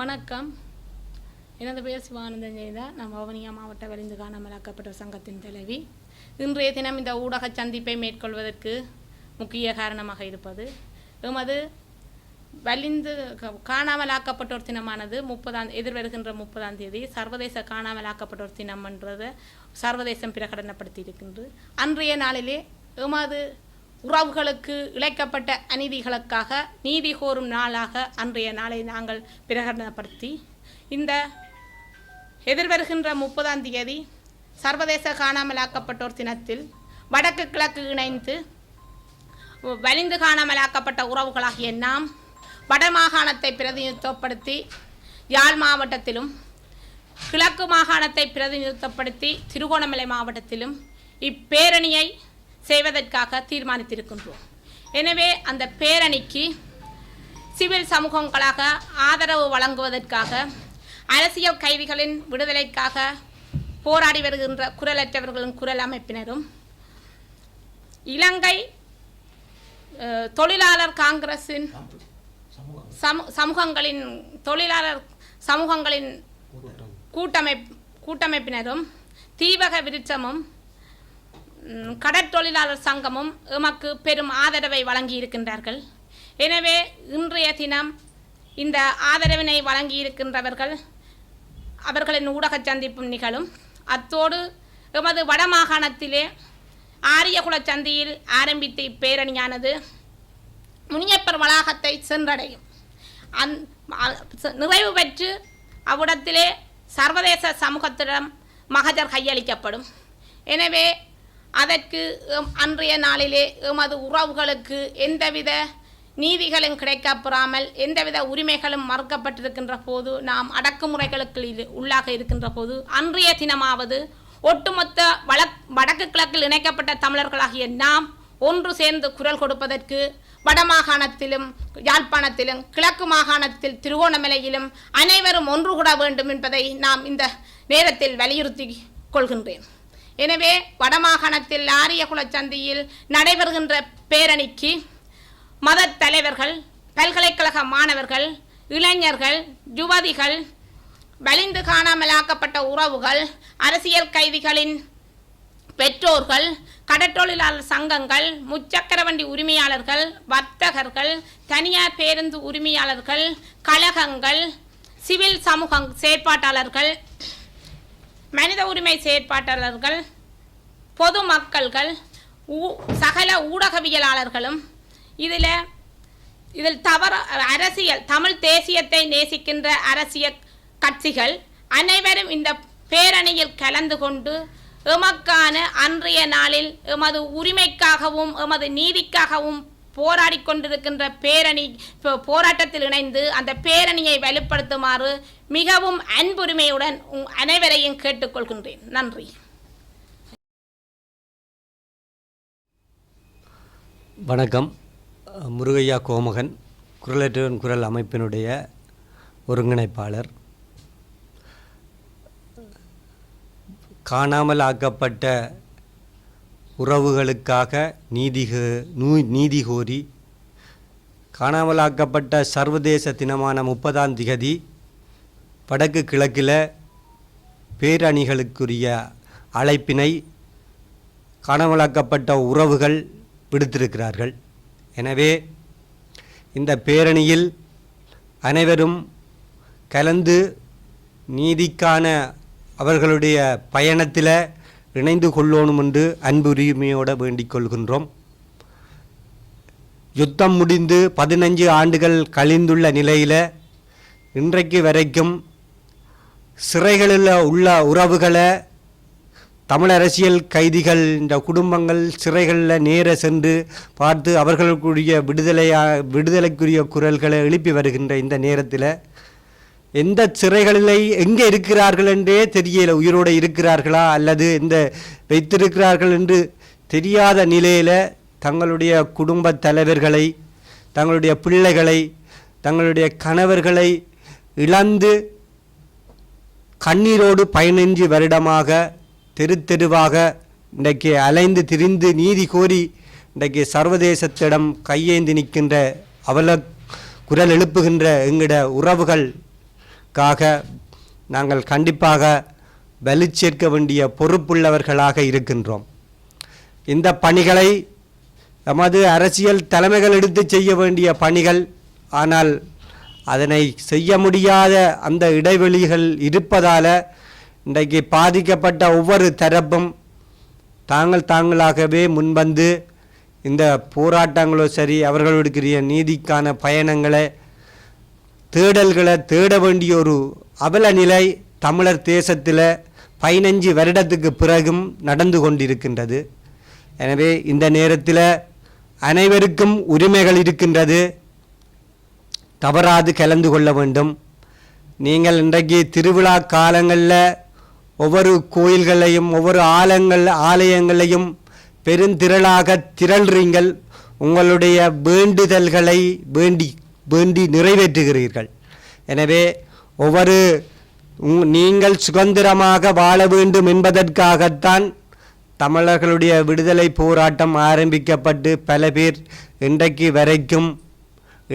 வணக்கம். எனது பெயர் சிவானந்தன் ஜெயதா நான் வவுனியா மாவட்ட வலிந்து காணாமலாக்கப்பட்ட சங்கத்தின் தலைவி. இன்றைய தினம் இந்த ஊடக சந்திப்பை மேற்கொள்வதற்கு முக்கிய காரணமாக இருப்பது எமது வலிந்து காணாமலாக்கப்பட்டோர் தினமானது முப்பதாம் எதிர்வருகின்ற முப்பதாம் தேதி சர்வதேச காணாமலாக்கப்பட்டோர் தினம் என்றதை சர்வதேசம் பிரகடனப்படுத்தி இருக்கின்றது அன்றைய நாளிலே எமது உறவுகளுக்கு இழைக்கப்பட்ட அநீதிகளுக்காக நீதி கோரும் நாளாக அன்றைய நாளை நாங்கள் பிரகடனப்படுத்தி இந்த எதிர்வருகின்ற முப்பதாம் தேதி சர்வதேச காணாமலாக்கப்பட்டோர் தினத்தில் வடக்கு கிழக்கு இணைந்து வலிந்து காணாமலாக்கப்பட்ட உறவுகளாகிய நாம் வடமாகாணத்தை பிரதிநிதித்துவப்படுத்தி யாழ் மாவட்டத்திலும் கிழக்கு மாகாணத்தை பிரதிநிதித்துவப்படுத்தி திருகோணமலை மாவட்டத்திலும் இப்பேரணியை செய்வதற்காக தீர்மானித்திருக்கின்றோம். எனவே அந்த பேரணிக்கு சிவில் சமூகங்களாக ஆதரவு வழங்குவதற்காக அரசியல் கைதிகளின் விடுதலைக்காக போராடி வருகின்ற குரலற்றவர்களின் குரல் அமைப்பினரும் இலங்கை தொழிலாளர் காங்கிரஸின் சமூ சமூகங்களின் தொழிலாளர் சமூகங்களின் கூட்டமை கூட்டமைப்பினரும் தீவக விருட்சமும் கடற்தொழிலாளர் சங்கமும் எமக்கு பெரும் ஆதரவை வழங்கி இருக்கின்றார்கள் எனவே இன்றைய தினம் இந்த ஆதரவினை வழங்கி இருக்கின்றவர்கள் அவர்களின் ஊடக சந்திப்பும் நிகழும். அத்தோடு எமது வடமாகாணத்திலே ஆரியகுல சந்தியில் ஆரம்பித்த இப்பேரணியானது முனியப்பர் வளாகத்தை சென்றடையும். அந் ச- நிறைவு பெற்று அவ்விடத்திலே சர்வதேச சமூகத்திடம் மகஜர் கையளிக்கப்படும். எனவே அதற்கு அன்றைய நாளிலே எமது உறவுகளுக்கு எந்தவித நீதிகளும் கிடைக்கப்பெறாமல் எந்தவித உரிமைகளும் மறுக்கப்பட்டிருக்கின்ற போது நாம் அடக்குமுறைகளுக்கு இது உள்ளாக இருக்கின்ற போது அன்றைய தினமாவது ஒட்டுமொத்த வழக் வடக்கு கிழக்கில் இணைக்கப்பட்ட தமிழர்களாகிய நாம் ஒன்று சேர்ந்து குரல் கொடுப்பதற்கு வடமாகாணத்திலும் யாழ்ப்பாணத்திலும் கிழக்கு மாகாணத்தில் திருகோணமலையிலும் அனைவரும் ஒன்று கூட வேண்டும் என்பதை நாம் இந்த நேரத்தில் வலியுறுத்தி கொள்கின்றேன். எனவே வடமாகாணத்தில் ஆரியகுல சந்தியில் நடைபெறுகின்ற பேரணிக்கு மத தலைவர்கள் பல்கலைக்கழக மாணவர்கள் இளைஞர்கள் யுவதிகள் வலிந்து காணாமலாக்கப்பட்ட உறவுகள் அரசியல் கைதிகளின் பெற்றோர்கள் கடற்றொழிலாளர் சங்கங்கள் முச்சக்கரவண்டி உரிமையாளர்கள் வர்த்தகர்கள் தனியார் பேருந்து உரிமையாளர்கள் கழகங்கள் சிவில் சமூக செயற்பாட்டாளர்கள் மனித உரிமை செயற்பாட்டாளர்கள் பொதுமக்கள்கள் ஊ- சகல ஊடகவியலாளர்களும் இதில் இதில் தவற அரசியல் தமிழ் தேசியத்தை நேசிக்கின்ற அரசியல் கட்சிகள் அனைவரும் இந்த பேரணியில் கலந்து கொண்டு எமக்கான அன்றைய நாளில் எமது உரிமைக்காகவும் எமது நீதிக்காகவும் போராடி கொண்டிருக்கின்ற பேரணி போராட்டத்தில் இணைந்து அந்த பேரணியை வலுப்படுத்துமாறு மிகவும் அன்புரிமையுடன் அனைவரையும் கேட்டுக்கொள்கின்றேன். நன்றி. வணக்கம். முருகையா கோமகன் குரலற்றவன் குரல் அமைப்பினுடைய ஒருங்கிணைப்பாளர். காணாமல் ஆக்கப்பட்ட உறவுகளுக்காக நீதி நூ- நீதி கோரி காணாமலாக்கப்பட்ட சர்வதேச தினமான முப்பதாம் திகதி வடக்கு கிழக்கில் பேரணிகளுக்குரிய அழைப்பினை காணாமலாக்கப்பட்ட உறவுகள் விடுத்திருக்கிறார்கள். எனவே இந்த பேரணியில் அனைவரும் கலந்து நீதிக்கான அவர்களுடைய பயணத்தில் இணைந்து கொள்ளணும் என்று அன்புரிமையோடு வேண்டிக் கொள்கின்றோம். யுத்தம் முடிந்து பதினஞ்சு ஆண்டுகள் கழிந்துள்ள நிலையில் இன்றைக்கு வரைக்கும் சிறைகளில் உள்ள உறவுகளை தமிழ் அரசியல் கைதிகள் இந்த குடும்பங்கள் சிறைகளில் நேர சென்று பார்த்து அவர்களுக்குரிய விடுதலையா விடுதலைக்குரிய குரல்களை எழுப்பி வருகின்ற இந்த நேரத்தில் எந்த சிறைகளில் எங்கே இருக்கிறார்கள் என்றே தெரியல. உயிரோடு இருக்கிறார்களா அல்லது எந்த வைத்திருக்கிறார்கள் என்று தெரியாத நிலையில் தங்களுடைய குடும்ப தலைவர்களை தங்களுடைய பிள்ளைகளை தங்களுடைய கணவர்களை இழந்து கண்ணீரோடு பயனின்றி வருடமாக தெரு தெருவாக இன்றைக்கு அலைந்து திரிந்து நீதி கோரி இன்றைக்கு சர்வதேசத்திடம் கையேந்தி நிற்கின்ற அவல குரல் எழுப்புகின்ற எங்கட உறவுகள் காக நாங்கள் கண்டிப்பாக வலுச்சேர்க்க வேண்டிய பொறுப்புள்ளவர்களாக இருக்கின்றோம். இந்த பணிகளை எமது அரசியல் தலைமைகள் எடுத்து செய்ய வேண்டிய பணிகள் ஆனால் அதனை செய்ய முடியாத அந்த இடைவெளிகள் இருப்பதால் இன்றைக்கு பாதிக்கப்பட்ட ஒவ்வொரு தரப்பும் தாங்கள் தாங்களாகவே முன்வந்து இந்த போராட்டங்களோ சரி அவர்களுடைய நீதிக்கான பயணங்களை தேடல்களை தேட வேண்டிய ஒரு அவல நிலை தமிழர் தேசத்தில் பதினஞ்சு வருடத்துக்கு பிறகும் நடந்து கொண்டிருக்கின்றது. எனவே இந்த நேரத்தில் அனைவருக்கும் உரிமைகள் இருக்கின்றது. தவறாது கலந்து கொள்ள வேண்டும். நீங்கள் இன்றைக்கு திருவிழா காலங்களில் ஒவ்வொரு கோயில்களையும் ஒவ்வொரு ஆலங்கள் ஆலயங்களையும் பெருந்திரளாக திரள்றீங்கள். உங்களுடைய வேண்டுதல்களை வேண்டி வேண்டி நிறைவேற்றுகிறீர்கள். எனவே ஒவ்வொரு நீங்கள் சுதந்திரமாக வாழ வேண்டும் என்பதற்காகத்தான் தமிழர்களுடைய விடுதலை போராட்டம் ஆரம்பிக்கப்பட்டு பல பேர் இன்றைக்கு வரைக்கும்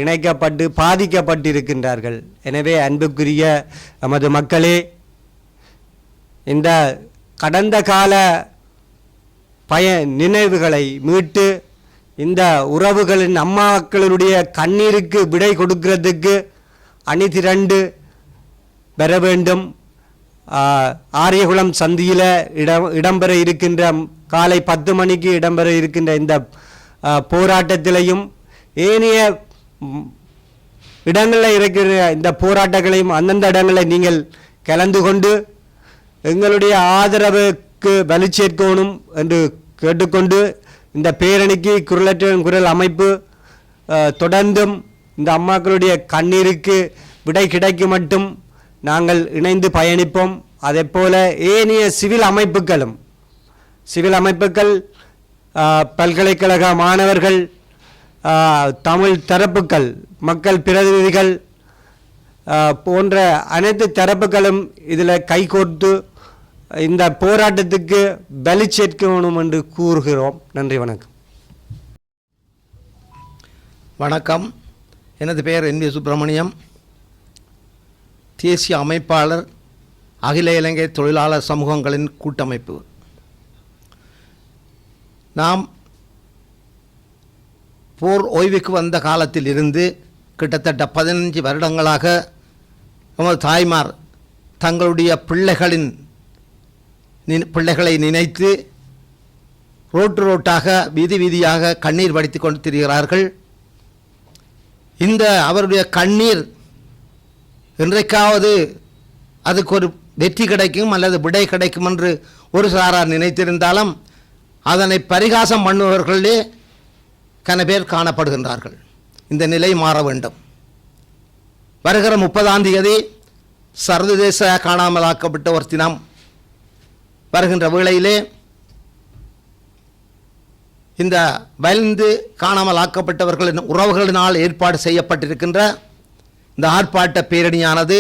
இணைக்கப்பட்டு பாதிக்கப்பட்டிருக்கின்றார்கள். எனவே அன்புக்குரிய நமது மக்களே இந்த கடந்த கால பய நினைவுகளை மீட்டு இந்த உறவுகளின் அம்மாக்களுடைய கண்ணீருக்கு விடை கொடுக்கிறதுக்கு அணிதிரண்டு பெற வேண்டும். ஆரியகுளம் சந்தியில் இடம் இடம்பெற இருக்கின்ற காலை பத்து மணிக்கு இடம்பெற இருக்கின்ற இந்த போராட்டத்திலையும் ஏனைய இடங்களில் இருக்கிற இந்த போராட்டங்களையும் அந்தந்த இடங்களில் நீங்கள் கலந்து கொண்டு எங்களுடைய ஆதரவுக்கு வலு சேர்க்கணும் என்று கேட்டுக்கொண்டு இந்த பேரணிக்கு குரலற்ற குரல் அமைப்பு தொடர்ந்தும் இந்த அம்மாக்களுடைய கண்ணீருக்கு விடை கிடைக்கும் மட்டும் நாங்கள் இணைந்து பயணிப்போம். அதே போல் ஏனைய சிவில் அமைப்புகளும் சிவில் அமைப்புகள் பல்கலைக்கழக மாணவர்கள் தமிழ் தரப்புகள் மக்கள் பிரதிநிதிகள் போன்ற அனைத்து தரப்புகளும் இதில் கைகோர்த்து இந்த போராட்டத்துக்கு பலி சேர்க்கணும் என்று கூறுகிறோம். நன்றி வணக்கம். வணக்கம். எனது பெயர் என் வி சுப்பிரமணியம். தேசிய அமைப்பாளர் அகில இலங்கை தொழிலாளர் சமூகங்களின் கூட்டமைப்பு. நாம் போர் ஓய்வுக்கு வந்த காலத்தில் இருந்து கிட்டத்தட்ட பதினஞ்சு வருடங்களாக நமது தாய்மார் தங்களுடைய பிள்ளைகளின் பிள்ளைகளை நினைத்து ரோட்டு ரோட்டாக வீதி வீதியாக கண்ணீர் வடித்து கொண்டு திரிகிறார்கள் இந்த அவருடைய கண்ணீர் என்றைக்காவது அதுக்கு ஒரு வெற்றி கிடைக்கும் அல்லது விடை கிடைக்கும் என்று ஒரு சாரார் நினைத்திருந்தாலும் அதனை பரிகாசம் பண்ணுபவர்களே கன பேர் காணப்படுகின்றார்கள். இந்த நிலை மாற வேண்டும். வருகிற முப்பதாம் தேதி சர்வதேச காணாமலாக்கப்பட்ட ஒரு தினம் வருகின்ற வேளையிலே இந்த வயந்து காணாமல் ஆக்கப்பட்டவர்களின் உறவுகளினால் ஏற்பாடு செய்யப்பட்டிருக்கின்ற இந்த ஆர்ப்பாட்ட பேரணியானது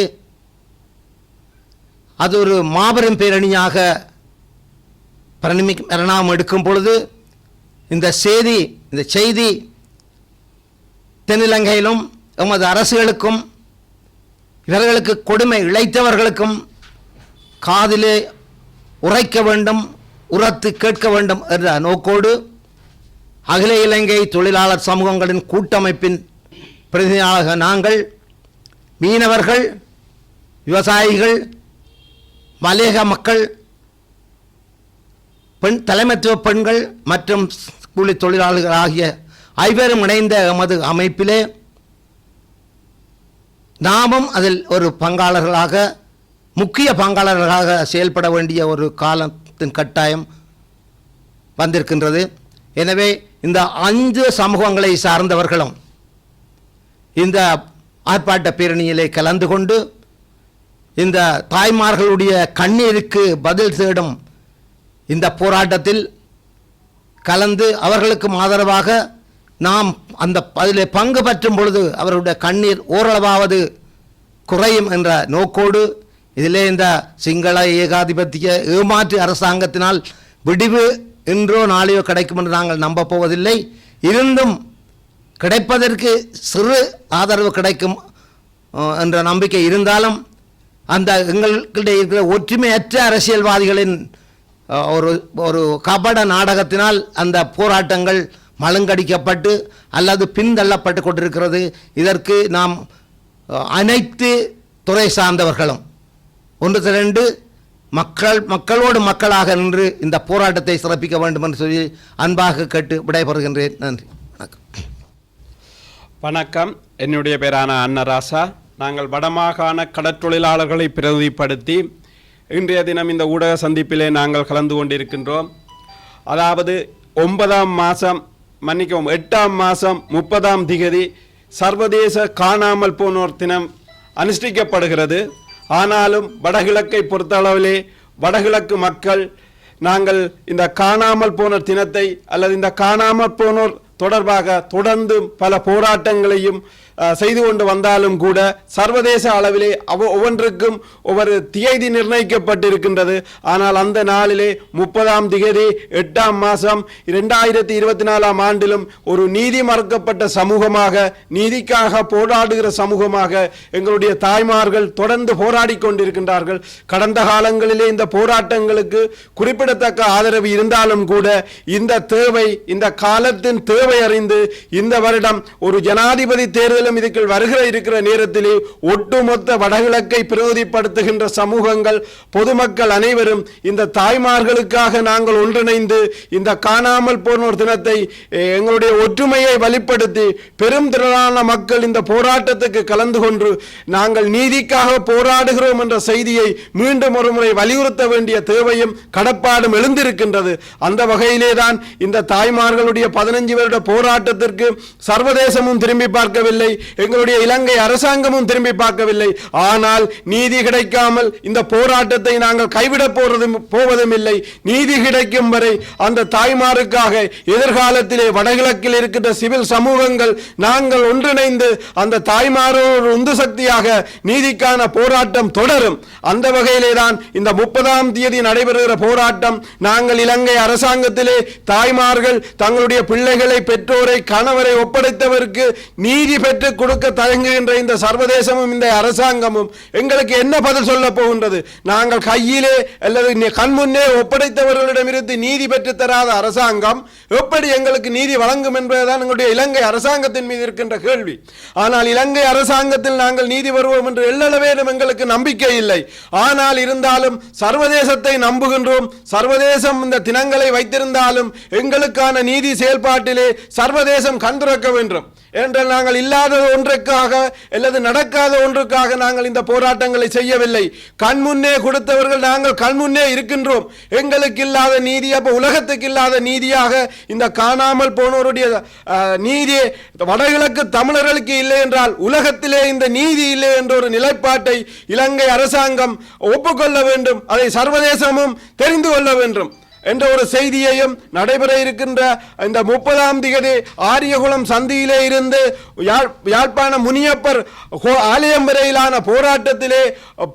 அது ஒரு மாபெரும் பேரணியாக பரிணமி பரிணாமம் எடுக்கும் பொழுது இந்த செய்தி இந்த செய்தி தென்னிலங்கையிலும் எமது அரசுகளுக்கும் இவர்களுக்கு கொடுமை இழைத்தவர்களுக்கும் காதிலே உரைக்க வேண்டும் உரத்து கேட்க வேண்டும் என்ற நோக்கோடு அகில இலங்கை தொழிலாளர் சமூகங்களின் கூட்டமைப்பின் பிரதிநிதியாக நாங்கள் மீனவர்கள் விவசாயிகள் மலையக மக்கள் பெண் தலைமைத்துவ பெண்கள் மற்றும் கூலி தொழிலாளர்கள் ஆகிய ஐவரும் இணைந்த எமது அமைப்பிலே நாமும் அதில் ஒரு பங்காளர்களாக முக்கிய பங்காளர்களாக செயல்பட வேண்டிய ஒரு காலத்தின் கட்டாயம் வந்திருக்கின்றது. எனவே இந்த அஞ்சு சமூகங்களை சார்ந்தவர்களும் இந்த ஆர்ப்பாட்ட பேரணியிலே கலந்து கொண்டு இந்த தாய்மார்களுடைய கண்ணீருக்கு பதில் தேடும் இந்த போராட்டத்தில் கலந்து அவர்களுக்கும் ஆதரவாக நாம் அந்த அதில் பங்கு பற்றும் பொழுது அவருடைய கண்ணீர் ஓரளவாவது குறையும் என்ற நோக்கோடு இதிலே இந்த சிங்கள ஏகாதிபத்திய ஏமாற்று அரசாங்கத்தினால் விடிவு இன்றோ நாளையோ கிடைக்கும் என்று நாங்கள் நம்பப் போவதில்லை இருந்தும் கிடைப்பதற்கு சிறு ஆதரவு கிடைக்கும் என்ற நம்பிக்கை இருந்தாலும் அந்த எங்களுக்கிட்ட இருக்கிற ஒற்றுமையற்ற அரசியல்வாதிகளின் ஒரு ஒரு கபட நாடகத்தினால் அந்த போராட்டங்கள் மழுங்கடிக்கப்பட்டு அல்லது பின்தள்ளப்பட்டு கொண்டிருக்கிறது இதற்கு நாம் அனைத்து துறை சார்ந்தவர்களும் ஒன்று திரண்டு மக்கள் மக்களோடு மக்களாக நின்று இந்த போராட்டத்தை சிறப்பிக்க வேண்டும் என்று சொல்லி அன்பாக கேட்டு விடைபெறுகின்றேன். நன்றி. வணக்கம். வணக்கம். என்னுடைய பேரான அன்னராசா. நாங்கள் வடமாகாண கடற்றொழிலாளர்களை பிரதிப்படுத்தி இன்றைய தினம் இந்த ஊடக சந்திப்பிலே நாங்கள் கலந்து கொண்டிருக்கின்றோம். அதாவது ஒன்பதாம் மாதம் மன்னிக்கவும் எட்டாம் மாதம் முப்பதாம் திகதி சர்வதேச காணாமல் போனோர் தினம் அனுஷ்டிக்கப்படுகிறது. ஆனாலும் வடகிழக்கை பொறுத்தளவிலே வடகிழக்கு மக்கள் நாங்கள் இந்த காணாமல் போன தினத்தை அல்லது இந்த காணாமல் போனோர் தொடர்பாக தொடர்ந்து பல போராட்டங்களையும் செய்து கொண்டு வந்தாலும் கூட சர்வதேச அளவிலே அவ ஒவ்வொன்றுக்கும் ஒவ்வொரு தியதி நிர்ணயிக்கப்பட்டிருக்கின்றது. ஆனால் அந்த நாளிலே முப்பதாம் திகதி எட்டாம் மாதம் இரண்டாயிரத்தி இருபத்தி நாலாம் ஆண்டிலும் ஒரு நீதி மறுக்கப்பட்ட சமூகமாக நீதிக்காக போராடுகிற சமூகமாக எங்களுடைய தாய்மார்கள் தொடர்ந்து போராடி கொண்டிருக்கின்றார்கள். கடந்த காலங்களிலே இந்த போராட்டங்களுக்கு குறிப்பிடத்தக்க ஆதரவு இருந்தாலும் கூட இந்த தேவை இந்த காலத்தின் தேவை அறிந்து இந்த வருடம் ஒரு ஜனாதிபதி தேர்தல் தேர்தலும் இதுக்குள் வருகிற இருக்கிற நேரத்திலே ஒட்டுமொத்த வடகிழக்கை பிரதிபடுத்துகின்ற சமூகங்கள் பொதுமக்கள் அனைவரும் இந்த தாய்மார்களுக்காக நாங்கள் ஒன்றிணைந்து இந்த காணாமல் போனோர் தினத்தை எங்களுடைய ஒற்றுமையை வலிப்படுத்தி பெரும் திரளான மக்கள் இந்த போராட்டத்துக்கு கலந்து கொண்டு நாங்கள் நீதிக்காக போராடுகிறோம் என்ற செய்தியை மீண்டும் ஒருமுறை வலியுறுத்த வேண்டிய தேவையும் கடப்பாடும் எழுந்திருக்கின்றது. அந்த வகையிலே தான் இந்த தாய்மார்களுடைய பதினஞ்சு வருட போராட்டத்திற்கு சர்வதேசமும் திரும்பி பார்க்கவில்லை. எங்களுடைய இலங்கை அரசாங்கமும் திரும்பி பார்க்கவில்லை. ஆனால் நீதி கிடைக்காமல் இந்த போராட்டத்தை நாங்கள் கைவிடப் போறதும் போவதும் இல்லை. நீதி கிடைக்கும் வரை அந்த தாய்மாருக்காக எதிர்காலத்திலே வடகிழக்கில் இருக்கின்ற சிவில் சமூகங்கள் நாங்கள் ஒன்றிணைந்து அந்த தாய்மாரோடு உந்து சக்தியாக நீதிக்கான போராட்டம் தொடரும். அந்த வகையிலே தான் இந்த முப்பதாம் தேதி நடைபெறுகிற போராட்டம் நாங்கள் இலங்கை அரசாங்கத்திலே தாய்மார்கள் தங்களுடைய பிள்ளைகளை பெற்றோரை கணவரை ஒப்படைத்தவருக்கு நீதி பெற்ற விட்டு கொடுக்க தயங்குகின்ற இந்த சர்வதேசமும் இந்த அரசாங்கமும் எங்களுக்கு என்ன பதில் சொல்ல போகின்றது? நாங்கள் கையிலே அல்லது நி- கண்முன்னே ஒப்படைத்தவர்களிடமிருந்து நீதி பெற்றுத்தராத அரசாங்கம் எப்படி எங்களுக்கு நீதி வழங்கும் என்பதுதான் எங்களுடைய இலங்கை அரசாங்கத்தின் மீது இருக்கின்ற கேள்வி. ஆனால் இலங்கை அரசாங்கத்தில் நாங்கள் நீதி வருவோம் என்று எல்லளவேனும் எங்களுக்கு நம்பிக்கை இல்லை. ஆனால் இருந்தாலும் சர்வதேசத்தை நம்புகின்றோம். சர்வதேசம் இந்த தினங்களை வைத்திருந்தாலும் எங்களுக்கான நீதி செயல்பாட்டிலே சர்வதேசம் கண் கண்டுறக்க வேண்டும். ஏனென்றால் நாங்கள் இல்லாத ஒன்றுக்காக அல்லது நடக்காத ஒன்றுக்காக நாங்கள் இந்த போராட்டங்களை செய்யவில்லை. கண்முன்னே கொடுத்தவர்கள் நாங்கள் கண்முன்னே இருக்கின்றோம். எங்களுக்கு இல்லாத நீதி அப்போ உலகத்துக்கு இல்லாத நீதியாக இந்த காணாமல் போனோருடைய நீதி வடகிழக்கு தமிழர்களுக்கு இல்லை என்றால் உலகத்திலே இந்த நீதி இல்லை என்ற ஒரு நிலைப்பாட்டை இலங்கை அரசாங்கம் ஒப்புக்கொள்ள வேண்டும். அதை சர்வதேசமும் தெரிந்து கொள்ள வேண்டும். என்ற ஒரு செய்தியையும் நடைபெற இருக்கின்ற இந்த முப்பதாம் திகதி ஆரியகுளம் சந்தியிலே இருந்து யாழ் யாழ்ப்பாண முனியப்பர் ஆலயம் வரையிலான போராட்டத்திலே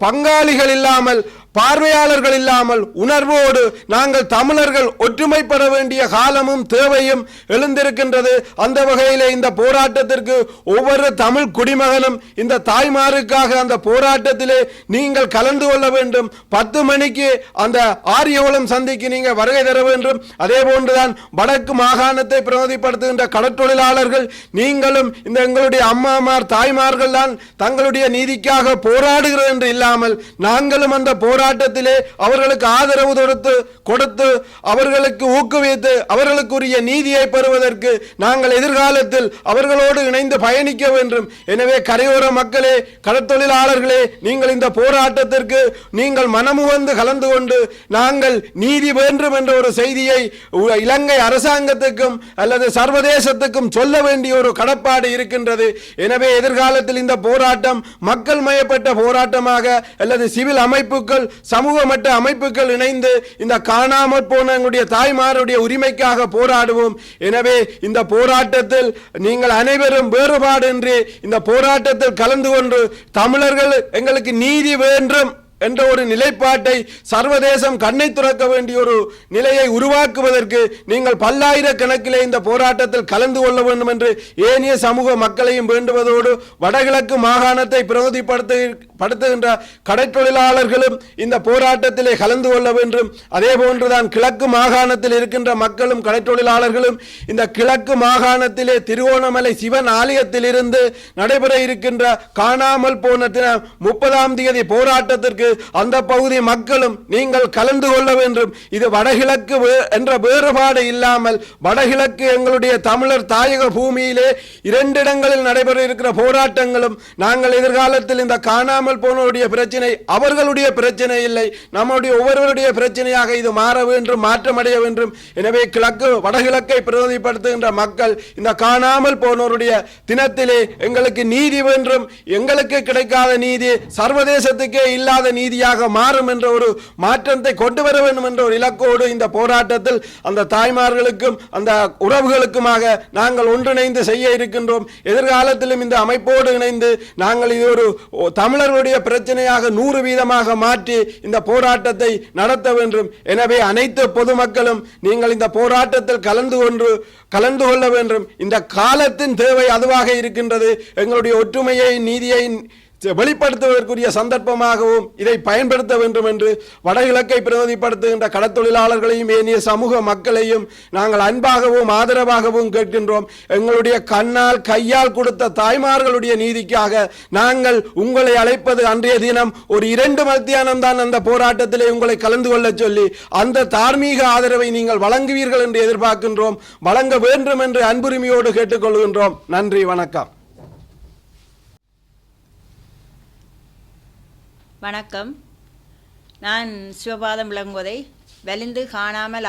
பங்காளிகள் இல்லாமல் பார்வையாளர்கள் இல்லாமல் உணர்வோடு நாங்கள் தமிழர்கள் ஒற்றுமைப்பட வேண்டிய காலமும் தேவையும் எழுந்திருக்கின்றது. அந்த வகையில் இந்த போராட்டத்திற்கு ஒவ்வொரு தமிழ் குடிமகனும் இந்த தாய்மாருக்காக அந்த போராட்டத்திலே நீங்கள் கலந்து கொள்ள வேண்டும். பத்து மணிக்கு அந்த ஆரியகுளம் சந்திக்கு நீங்கள் வருகை தர வேண்டும். அதே போன்றுதான் வடக்கு மாகாணத்தை பிரதிப்படுத்துகின்ற கடற்றொழிலாளர்கள் நீங்களும் இந்த எங்களுடைய அம்மாமார் தாய்மார்கள் தான் தங்களுடைய நீதிக்காக போராடுகிறது என்று இல்லாமல் நாங்களும் அந்த போராட்டத்திலே அவர்களுக்கு ஆதரவு கொடுத்து கொடுத்து அவர்களுக்கு ஊக்குவித்து அவர்களுக்குரிய நீதியை பெறுவதற்கு நாங்கள் எதிர்காலத்தில் அவர்களோடு இணைந்து பயணிக்க வேண்டும். எனவே கரையோர மக்களே கடற்தொழிலாளர்களே நீங்கள் இந்த போராட்டத்திற்கு நீங்கள் மனமுவந்து கலந்து கொண்டு நாங்கள் நீதி வேண்டும் என்ற ஒரு செய்தியை உ- இலங்கை அரசாங்கத்துக்கும் அல்லது சர்வதேசத்துக்கும் சொல்ல வேண்டிய ஒரு கடப்பாடு இருக்கின்றது. எனவே எதிர்காலத்தில் இந்த போராட்டம் மக்கள் மயப்பட்ட போராட்டமாக அல்லது சிவில் அமைப்புகள் சமூக மட்ட அமைப்புகள் இணைந்து இந்த காணாமற் போன எங்களுடைய தாய்மாருடைய உரிமைக்காக போராடுவோம். எனவே இந்த போராட்டத்தில் நீங்கள் அனைவரும் வேறுபாடின்றி இந்த போராட்டத்தில் கலந்து கொண்டு தமிழர்கள் எங்களுக்கு நீதி வேண்டும் என்ற ஒரு நிலைப்பாட்டை சர்வதேசம் கண்ணை துறக்க வேண்டிய ஒரு நிலையை உருவாக்குவதற்கு நீங்கள் பல்லாயிரக்கணக்கிலே இந்த போராட்டத்தில் கலந்து கொள்ள வேண்டும் என்று ஏனைய சமூக மக்களையும் வேண்டுவதோடு வடகிழக்கு மாகாணத்தை பிரதிப்படுத்த படுத்துகின்ற கடைத்தொழிலாளர்களும் இந்த போராட்டத்திலே கலந்து கொள்ள வேண்டும். அதே போன்றுதான் கிழக்கு மாகாணத்தில் இருக்கின்ற மக்களும் கடைத்தொழிலாளர்களும் இந்த கிழக்கு மாகாணத்திலே திருவோணமலை சிவன் ஆலயத்திலிருந்து நடைபெற இருக்கின்ற காணாமல் போன தினம் முப்பதாம் தேதி போராட்டத்திற்கு அந்த பகுதி மக்களும் நீங்கள் கலந்து கொள்ள வேண்டும். இது வடகிழக்கு வே- என்ற வேறுபாடு இல்லாமல் வடகிழக்கு எங்களுடைய தமிழர் தாயக பூமியிலே இரண்டு இடங்களில் நடைபெற இருக்கிற போராட்டங்களும் நாங்கள் எதிர்காலத்தில் இந்த காணாமல் போனவருடைய பிரச்சனை அவர்களுடைய பிரச்சனை இல்லை. நம்முடைய ஒவ்வொருவருடைய பிரச்சனையாக இது மாற வேண்டும் மாற்றமடைய வேண்டும். எனவே கிழக்கு வடகிழக்கை பிரதிநிதிப்படுத்துகின்ற மக்கள் இந்த காணாமல் போனோருடைய தினத்திலே எங்களுக்கு நீதி வேண்டும். எங்களுக்கு கிடைக்காத நீதி சர்வதேசத்துக்கே இல்லாத நீதியாக மாறும் என்ற ஒரு மாற்றத்தை கொண்டு வர வேண்டும் என்ற ஒரு இலக்கோடு இந்த போராட்டத்தில் அந்த தாய்மார்களுக்கும் அந்த உறவுகளுக்குமாக நாங்கள் ஒன்றிணைந்து செய்ய இருக்கின்றோம். எதிர்காலத்திலும் இந்த அமைப்போடு இணைந்து நாங்கள் இது ஒரு ஓ, மக்களுடைய பிரச்சனையாக நூறு வீதமாக மாற்றி இந்த போராட்டத்தை நடத்த வேண்டும். எனவே அனைத்து பொதுமக்களும் நீங்கள் இந்த போராட்டத்தில் கலந்து கொண்டு கலந்து கொள்ள வேண்டும். இந்த காலத்தின் தேவை அதுவாக இருக்கின்றது. எங்களுடைய ஒற்றுமையை நீதியை வெளிப்படுத்துவதற்குரிய சந்தர்ப்பமாகவும் இதை பயன்படுத்த வேண்டும் என்று வடகிழக்கை பிரதிநிதிப்படுத்துகின்ற கடத்தொழிலாளர்களையும் ஏனைய சமூக மக்களையும் நாங்கள் அன்பாகவும் ஆதரவாகவும் கேட்கின்றோம். எங்களுடைய கண்ணால் கையால் கொடுத்த தாய்மார்களுடைய நீதிக்காக நாங்கள் உங்களை அழைப்பது அன்றைய தினம் ஒரு இரண்டு மத்தியானம் தான் அந்த போராட்டத்திலே உங்களை கலந்து கொள்ளச் சொல்லி அந்த தார்மீக ஆதரவை நீங்கள் வழங்குவீர்கள் என்று எதிர்பார்க்கின்றோம். வழங்க வேண்டும் என்று அன்புரிமையோடு கேட்டுக்கொள்கின்றோம். நன்றி வணக்கம். வணக்கம். நான் சிவபாதம் விளங்குவதை வலிந்து காணாமல்